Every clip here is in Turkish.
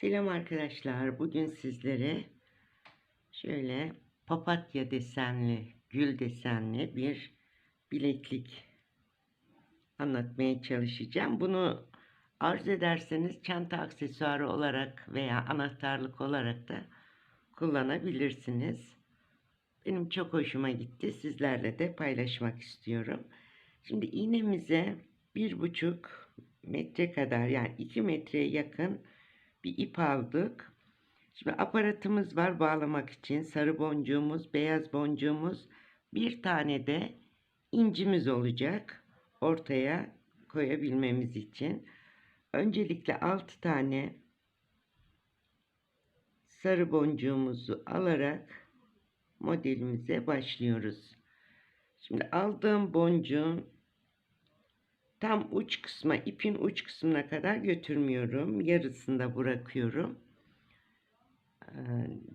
Selam arkadaşlar. Bugün sizlere şöyle papatya desenli, gül desenli bir bileklik anlatmaya çalışacağım. Bunu arzu ederseniz çanta aksesuarı olarak veya anahtarlık olarak da kullanabilirsiniz. Benim çok hoşuma gitti. Sizlerle de paylaşmak istiyorum. Şimdi iğnemize bir buçuk metre kadar yani iki metreye yakın bir ip aldık. Şimdi aparatımız var bağlamak için. Sarı boncuğumuz, beyaz boncuğumuz, bir tane de incimiz olacak ortaya koyabilmemiz için. Öncelikle 6 tane sarı boncuğumuzu alarak modelimize başlıyoruz. Şimdi aldığım boncuğun tam uç kısma ipin uç kısmına kadar götürmüyorum. Yarısında bırakıyorum. Ee,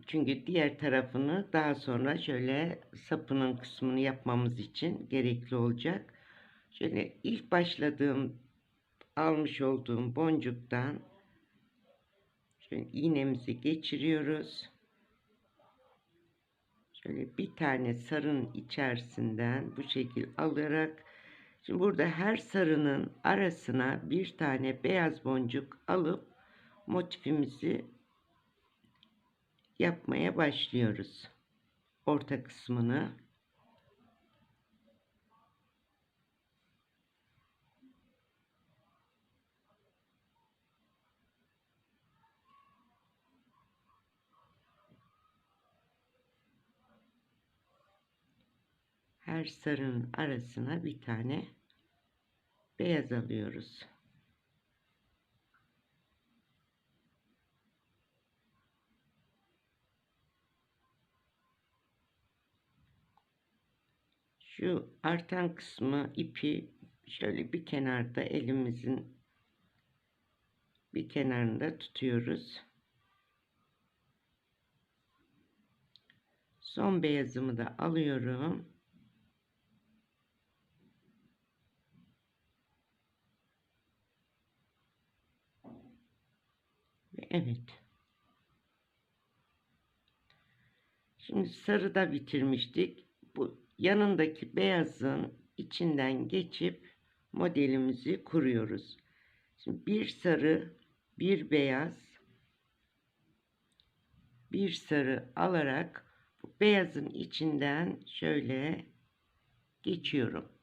çünkü diğer tarafını daha sonra şöyle sapının kısmını yapmamız için gerekli olacak. Şöyle ilk başladığım almış olduğum boncuktan şöyle iğnemizi geçiriyoruz. Şöyle bir tane sarının içerisinden bu şekil alarak Şimdi burada her sarının arasına bir tane beyaz boncuk alıp motifimizi yapmaya başlıyoruz. Orta kısmını. Her sarının arasına bir tane beyaz alıyoruz. Şu artan kısmı ipi şöyle bir kenarda elimizin bir kenarında tutuyoruz. Son beyazımı da alıyorum. Evet. Şimdi sarı da bitirmiştik. Bu yanındaki beyazın içinden geçip modelimizi kuruyoruz. Şimdi bir sarı, bir beyaz, bir sarı alarak bu beyazın içinden şöyle geçiyorum.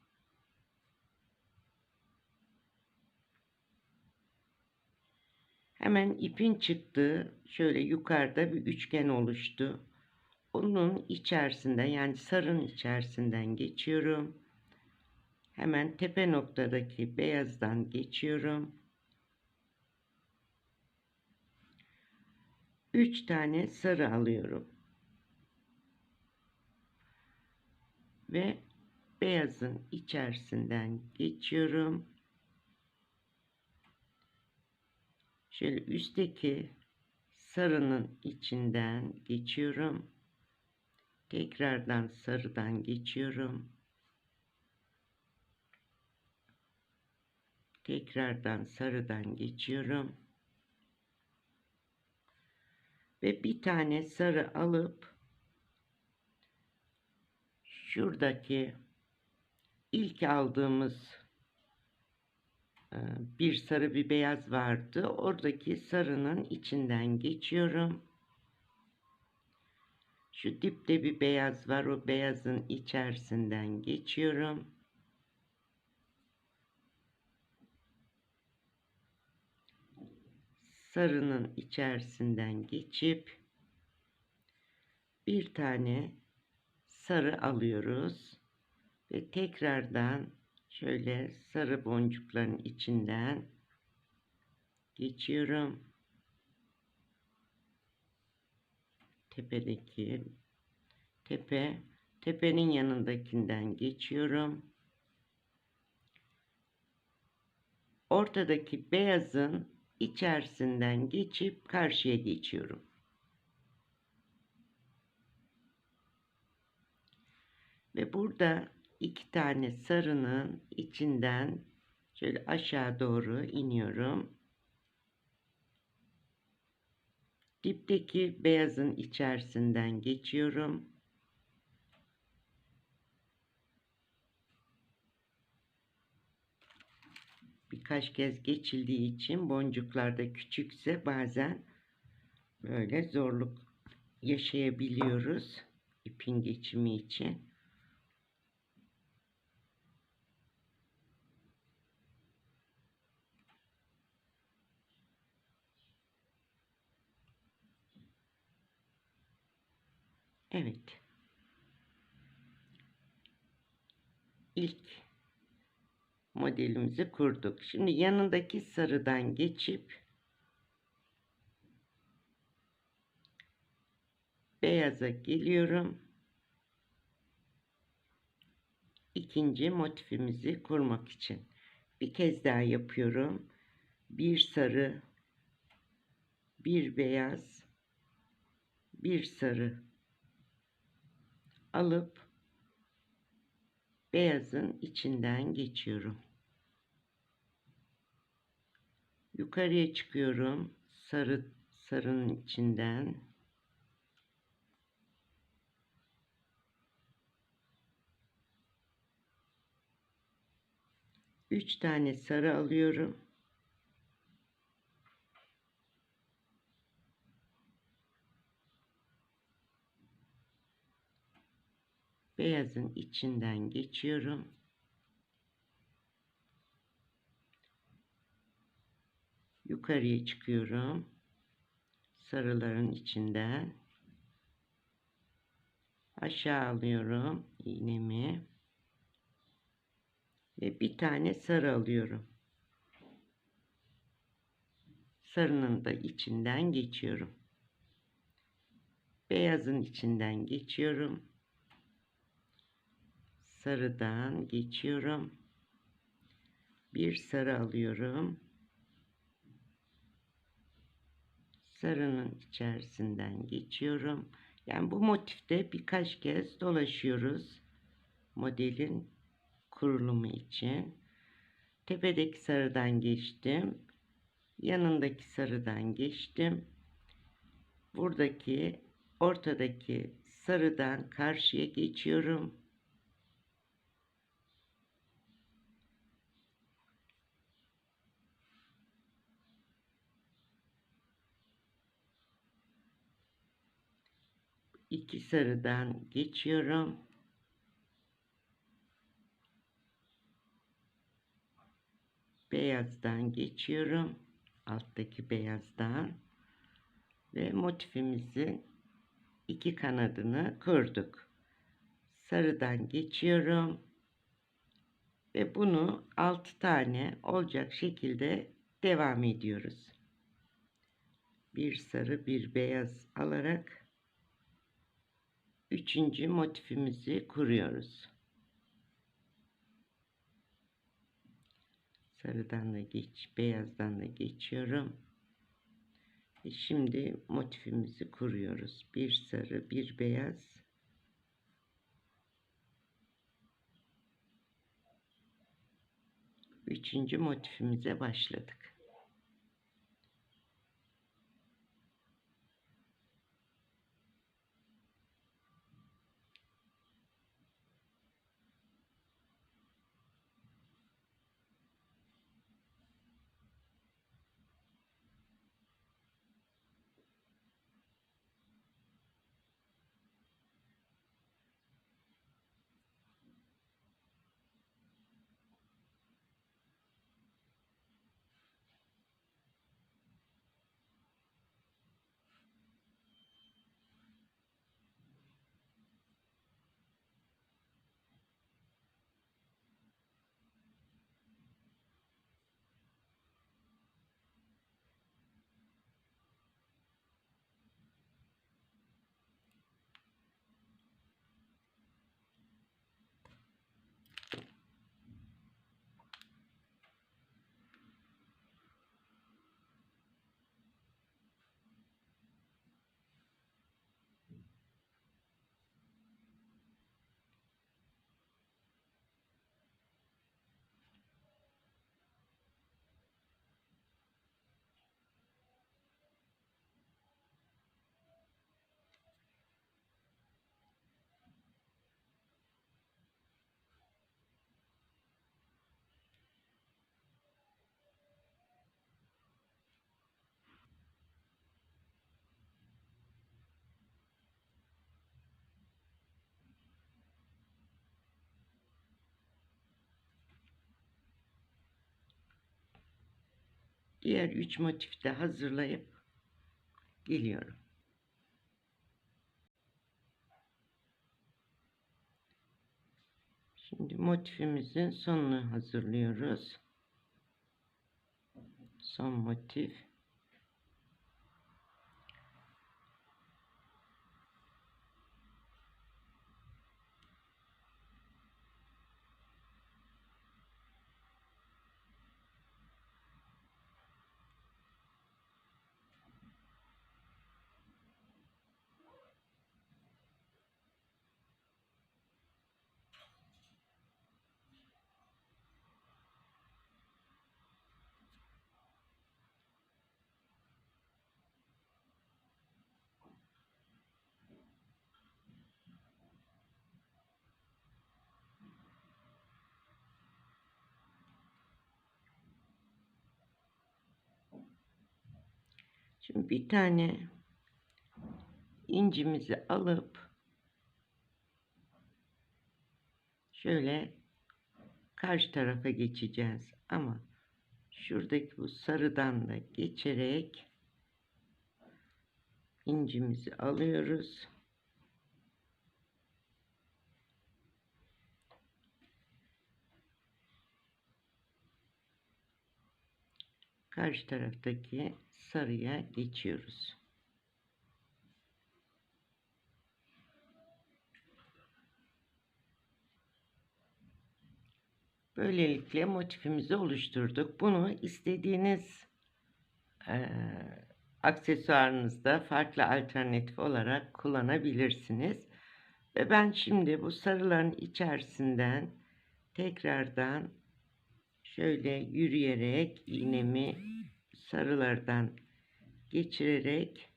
Hemen ipin çıktığı şöyle yukarıda bir üçgen oluştu. Onun içerisinde yani sarın içerisinden geçiyorum. Hemen tepe noktadaki beyazdan geçiyorum. Üç tane sarı alıyorum. Ve beyazın içerisinden geçiyorum. Şöyle üstteki sarının içinden geçiyorum. Tekrardan sarıdan geçiyorum. Tekrardan sarıdan geçiyorum. Ve bir tane sarı alıp şuradaki ilk aldığımız bir sarı bir beyaz vardı. Oradaki sarının içinden geçiyorum. Şu dipte bir beyaz var. O beyazın içerisinden geçiyorum. Sarının içerisinden geçip bir tane sarı alıyoruz ve tekrardan şöyle sarı boncukların içinden geçiyorum. Tepedeki tepe tepenin yanındakinden geçiyorum. Ortadaki beyazın içerisinden geçip karşıya geçiyorum. Ve burada iki tane sarının içinden şöyle aşağı doğru iniyorum. Dipteki beyazın içerisinden geçiyorum. Birkaç kez geçildiği için boncuklarda küçükse bazen böyle zorluk yaşayabiliyoruz ipin geçimi için. Evet. İlk modelimizi kurduk. Şimdi yanındaki sarıdan geçip beyaza geliyorum. İkinci motifimizi kurmak için. Bir kez daha yapıyorum. Bir sarı, bir beyaz, bir sarı alıp beyazın içinden geçiyorum. Yukarıya çıkıyorum. Sarı sarının içinden üç tane sarı alıyorum. Beyazın içinden geçiyorum. Yukarıya çıkıyorum. Sarıların içinden aşağı alıyorum iğnemi ve bir tane sarı alıyorum. Sarının da içinden geçiyorum. Beyazın içinden geçiyorum sarıdan geçiyorum. Bir sarı alıyorum. Sarının içerisinden geçiyorum. Yani bu motifte birkaç kez dolaşıyoruz. Modelin kurulumu için. Tepedeki sarıdan geçtim. Yanındaki sarıdan geçtim. Buradaki ortadaki sarıdan karşıya geçiyorum. iki sarıdan geçiyorum. Beyazdan geçiyorum. Alttaki beyazdan. Ve motifimizin iki kanadını kurduk. Sarıdan geçiyorum. Ve bunu 6 tane olacak şekilde devam ediyoruz. Bir sarı bir beyaz alarak üçüncü motifimizi kuruyoruz. Sarıdan da geç, beyazdan da geçiyorum. Ve şimdi motifimizi kuruyoruz. Bir sarı, bir beyaz. Üçüncü motifimize başladık. Diğer üç motifi de hazırlayıp geliyorum. Şimdi motifimizin sonunu hazırlıyoruz. Son motif. Şimdi bir tane incimizi alıp şöyle karşı tarafa geçeceğiz ama şuradaki bu sarıdan da geçerek incimizi alıyoruz. Karşı taraftaki sarıya geçiyoruz. Böylelikle motifimizi oluşturduk. Bunu istediğiniz e, aksesuarınızda farklı alternatif olarak kullanabilirsiniz. Ve ben şimdi bu sarıların içerisinden tekrardan şöyle yürüyerek iğnemi sarılardan geçirerek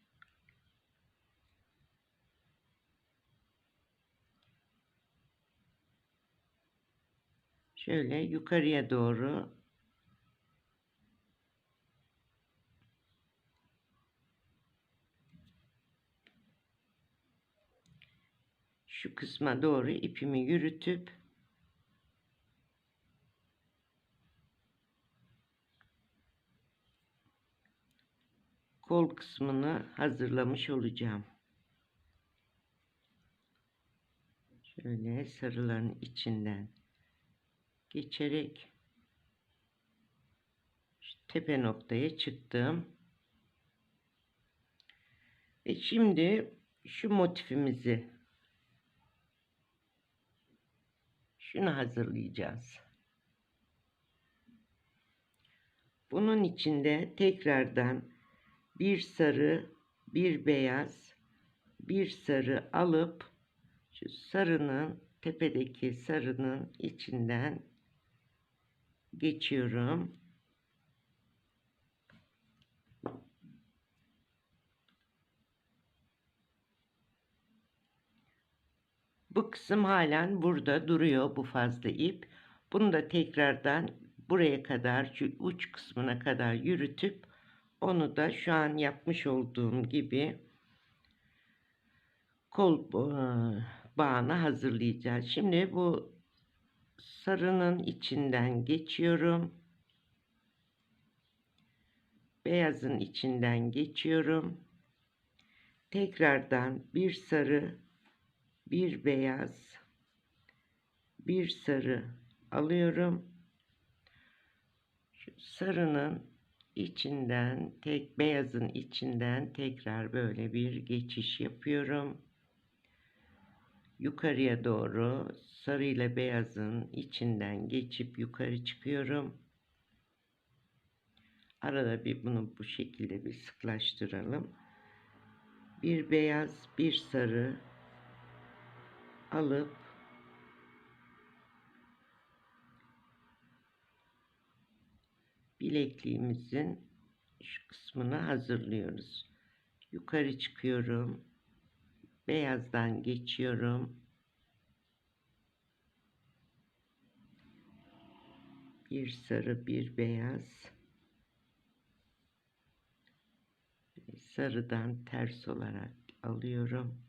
şöyle yukarıya doğru şu kısma doğru ipimi yürütüp kol kısmını hazırlamış olacağım. Şöyle sarıların içinden geçerek tepe noktaya çıktım. Ve şimdi şu motifimizi şunu hazırlayacağız. Bunun içinde tekrardan bir sarı, bir beyaz, bir sarı alıp şu sarının tepedeki sarının içinden geçiyorum. Bu kısım halen burada duruyor bu fazla ip. Bunu da tekrardan buraya kadar şu uç kısmına kadar yürütüp onu da şu an yapmış olduğum gibi kol bağına hazırlayacağız. Şimdi bu sarının içinden geçiyorum. Beyazın içinden geçiyorum. Tekrardan bir sarı, bir beyaz, bir sarı alıyorum. Şu sarının içinden tek beyazın içinden tekrar böyle bir geçiş yapıyorum. Yukarıya doğru sarı ile beyazın içinden geçip yukarı çıkıyorum. Arada bir bunu bu şekilde bir sıklaştıralım. Bir beyaz, bir sarı alıp bilekliğimizin şu kısmını hazırlıyoruz. Yukarı çıkıyorum. Beyazdan geçiyorum. Bir sarı, bir beyaz. Sarıdan ters olarak alıyorum.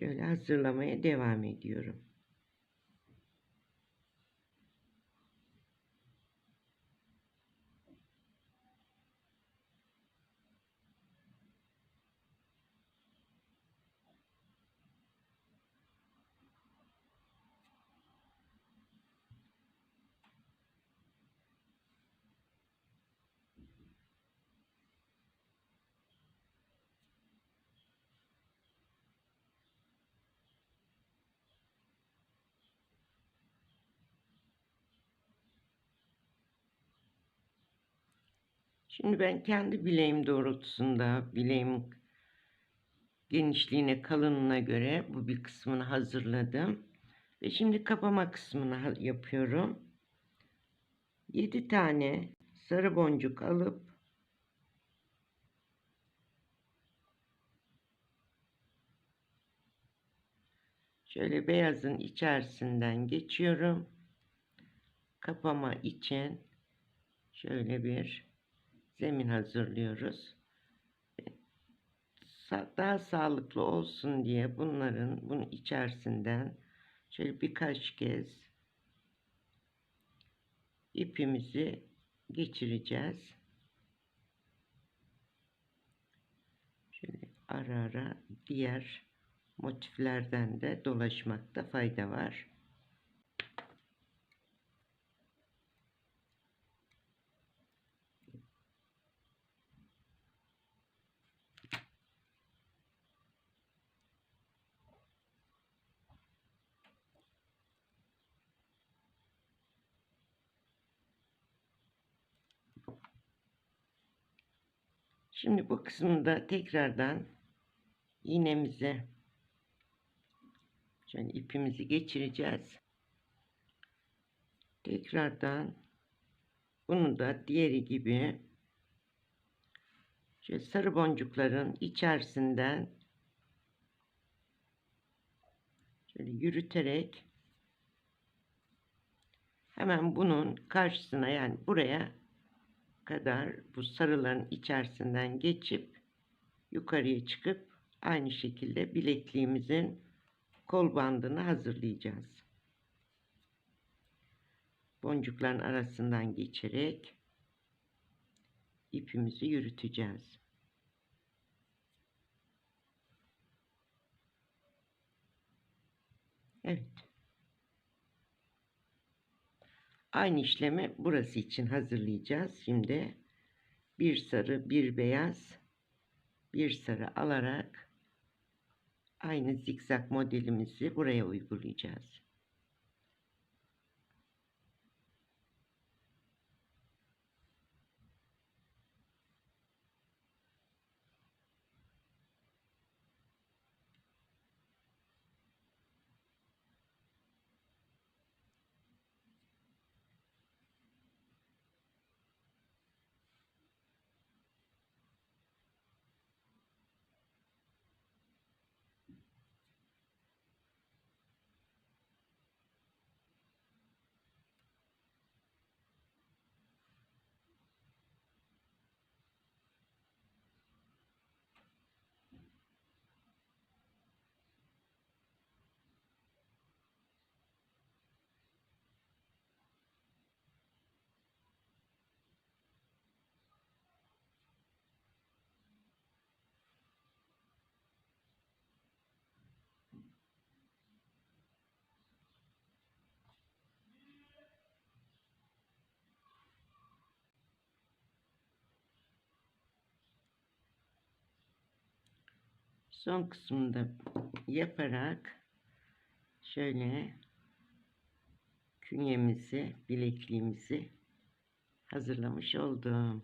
Şöyle hazırlamaya devam ediyorum. Şimdi ben kendi bileğim doğrultusunda bileğim genişliğine kalınlığına göre bu bir kısmını hazırladım. Ve şimdi kapama kısmını yapıyorum. 7 tane sarı boncuk alıp şöyle beyazın içerisinden geçiyorum. Kapama için şöyle bir zemin hazırlıyoruz. Sa- Daha sağlıklı olsun diye bunların bunun içerisinden şöyle birkaç kez ipimizi geçireceğiz. Şöyle ara ara diğer motiflerden de dolaşmakta fayda var. Şimdi bu kısmında tekrardan iğnemize şöyle ipimizi geçireceğiz. Tekrardan bunu da diğeri gibi şöyle sarı boncukların içerisinden şöyle yürüterek hemen bunun karşısına yani buraya kadar bu sarıların içerisinden geçip yukarıya çıkıp aynı şekilde bilekliğimizin kol bandını hazırlayacağız. Boncukların arasından geçerek ipimizi yürüteceğiz. Evet. Aynı işlemi burası için hazırlayacağız. Şimdi bir sarı, bir beyaz, bir sarı alarak aynı zikzak modelimizi buraya uygulayacağız. Son kısmında yaparak şöyle künyemizi, bilekliğimizi hazırlamış oldum.